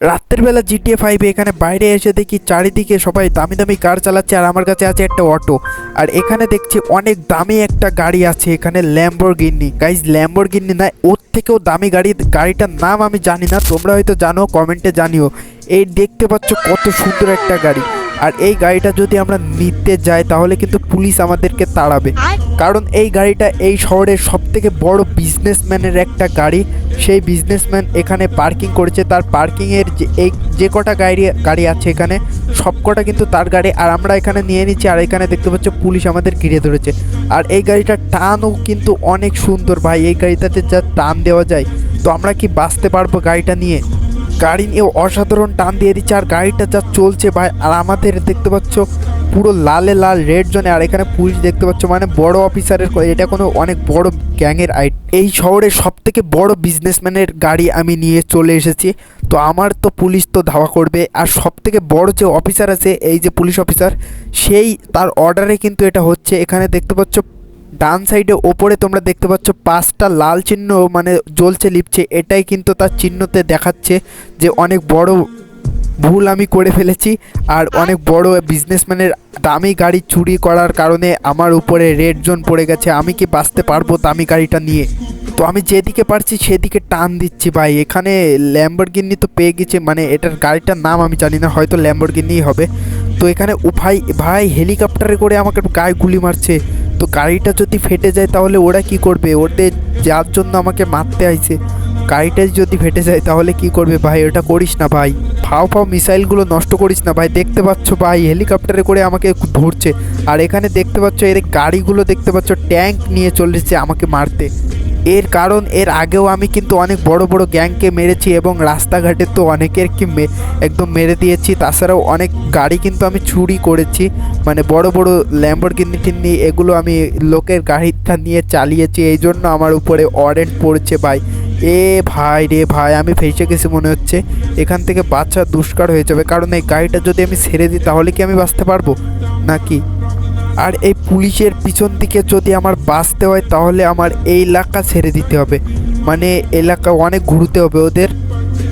রাত্রের বেলা জিটিএ ফাইভে এখানে বাইরে এসে দেখি চারিদিকে সবাই দামি দামি কার চালাচ্ছে আর আমার কাছে আছে একটা অটো। আর এখানে দেখছি অনেক দামি একটা গাড়ি আছে, এখানে ল্যাম্বরগিনি গাইজ ল্যাম্বরগিনি না, ওর থেকেও দামি গাড়ি, গাড়িটার নাম আমি জানি না, তোমরা হয়তো জানো কমেন্টে জানিও। এই দেখতে পাচ্ছ কত সুন্দর একটা গাড়ি। আর এই গাড়িটা যদি আমরা নিতে যাই তাহলে কিন্তু পুলিশ আমাদেরকে তাড়াবে। কারণ এই গাড়িটা এই শহরের সব থেকে বড় বিজনেসম্যানের একটা গাড়ি। সেই বিজনেসম্যান এখানে পার্কিং করেছে। তার পার্কিংয়ের যে এই যে কটা গাড়ি গাড়ি আছে এখানে সব কটা কিন্তু তার গাড়ি। আর আমরা এখানে নিয়ে নিচ্ছি আর এখানে দেখতে পাচ্ছ পুলিশ আমাদের ঘিরে ধরেছে। আর এই গাড়িটার টানও কিন্তু অনেক সুন্দর ভাই। এই গাড়িটাতে যা টান দেওয়া যায় তো আমরা কি বাঁচতে পারব গাড়িটা নিয়ে? গাড়ি নিয়ে অসাধারণ টান দিয়ে দিচ্ছে আর গাড়িটা যা চলছে ভাই, আর আমাদের দেখতে পাচ্ছ পুরো লালে লাল রেড জোনে আর এখানে পুলিশ দেখতে পাচ্ছ মানে বড় অফিসারের এটা কোনো অনেক বড় গ্যাংয়ের আই এই শহরের সব থেকে বড় বিজনেসম্যানের গাড়ি আমি নিয়ে চলে এসেছি। তো আমার তো পুলিশ তো ধাওয়া করবে। আর সব থেকে বড় যে অফিসার আছে, এই যে পুলিশ অফিসার সেই তার অর্ডারে কিন্তু এটা হচ্ছে। এখানে দেখতে পাচ্ছ ডান সাইডে ওপরে তোমরা দেখতে পাচ্ছ পাঁচটা লাল চিহ্ন মানে জ্বলছে, লিপছে। এটাই কিন্তু তার চিহ্নতে দেখাচ্ছে যে অনেক বড় ভুল আমি করে ফেলেছি আর অনেক বড় বিজনেসম্যানের দামি গাড়ি চুরি করার কারণে আমার উপরে রেড জোন পড়ে গেছে। আমি কি বাঁচতে পারব দামি গাড়িটা নিয়ে? তো আমি যেদিকে পারছি সেদিকে টান দিচ্ছি ভাই। এখানে ল্যাম্বরগিনি তো পেয়ে গেছে মানে এটার গাড়িটার নাম আমি জানি না, হয়তো ল্যাম্বরগিনিই হবে। তো এখানে ভাই ভাই হেলিকপ্টারে করে আমাকে গায়ে গুলি মারছে। তো গাড়িটা যদি ফেটে যায় তাহলে ওরা কি করবে? ওদের যার জন্য আমাকে মারতে আইছে গাড়িটা যদি ফেটে যায় তাহলে কি করবে ভাই? ওটা করিস না ভাই। ফাও ফাও মিসাইলগুলো নষ্ট করিস না ভাই। দেখতে পাচ্ছ ভাই, হেলিকপ্টারে করে আমাকে ধরছে। আর এখানে দেখতে পাচ্ছ, এর গাড়িগুলো দেখতে পাচ্ছ, ট্যাঙ্ক নিয়ে চলেছে আমাকে মারতে। এর কারণ এর আগেও আমি কিন্তু অনেক বড় বড় গ্যাংকে মেরেছি এবং রাস্তাঘাটে তো অনেকের কি একদম মেরে দিয়েছি। তাছাড়াও অনেক গাড়ি কিন্তু আমি চুরি করেছি। মানে বড় বড় ল্যাম্বরগিনি টিন্নি এগুলো আমি লোকের গাড়িটা নিয়ে চালিয়েছি। এই জন্য আমার উপরে ওয়ারেন্ট পড়ছে ভাই। এ ভাই রে ভাই, আমি ফেসে গেছি মনে হচ্ছে। এখান থেকে বাচ্চা দুষ্কার হয়ে যাবে। কারণ এই গাড়িটা যদি আমি ছেড়ে দিই, তাহলে কি আমি বাঁচতে পারব? নাকি? আর এই পুলিশের পিছন দিকে যদি আমার বাঁচতে হয়, তাহলে আমার এই এলাকা ছেড়ে দিতে হবে। মানে এলাকা অনেক ঘুরতে হবে ওদের।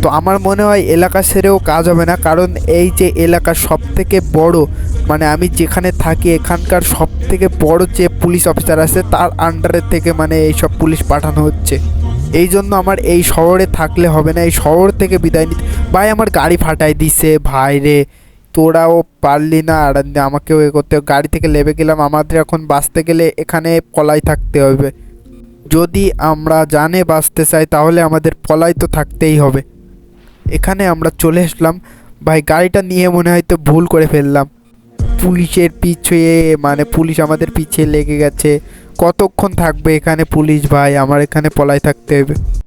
তো আমার মনে হয় এলাকা ছেড়েও কাজ হবে না, কারণ এই যে এলাকা সব থেকে বড় মানে আমি যেখানে থাকি, এখানকার সব থেকে বড় যে পুলিশ অফিসার আছে, তার আন্ডারে থেকে মানে এইসব পুলিশ পাঠানো হচ্ছে। এই জন্য আমার এই শহরে থাকলে হবে না, এই শহর থেকে বিদায় নিতে ভাই, আমার গাড়ি ফাটাই দিছে, ভাই রে। তোরাও পারলি না, আর আমাকেও এ করতে গাড়ি থেকে লেবে গেলাম। আমাদের এখন বাঁচতে গেলে এখানে পলাই থাকতে হবে। যদি আমরা জানে বাঁচতে চাই, তাহলে আমাদের পলাই তো থাকতেই হবে। এখানে আমরা চলে আসলাম। ভাই, গাড়িটা নিয়ে মনে হয় তো ভুল করে ফেললাম। পুলিশের পিছিয়ে মানে পুলিশ আমাদের পিছিয়ে লেগে গেছে। কতক্ষণ থাকবে এখানে পুলিশ ভাই? আমার এখানে পলাই থাকতে হবে।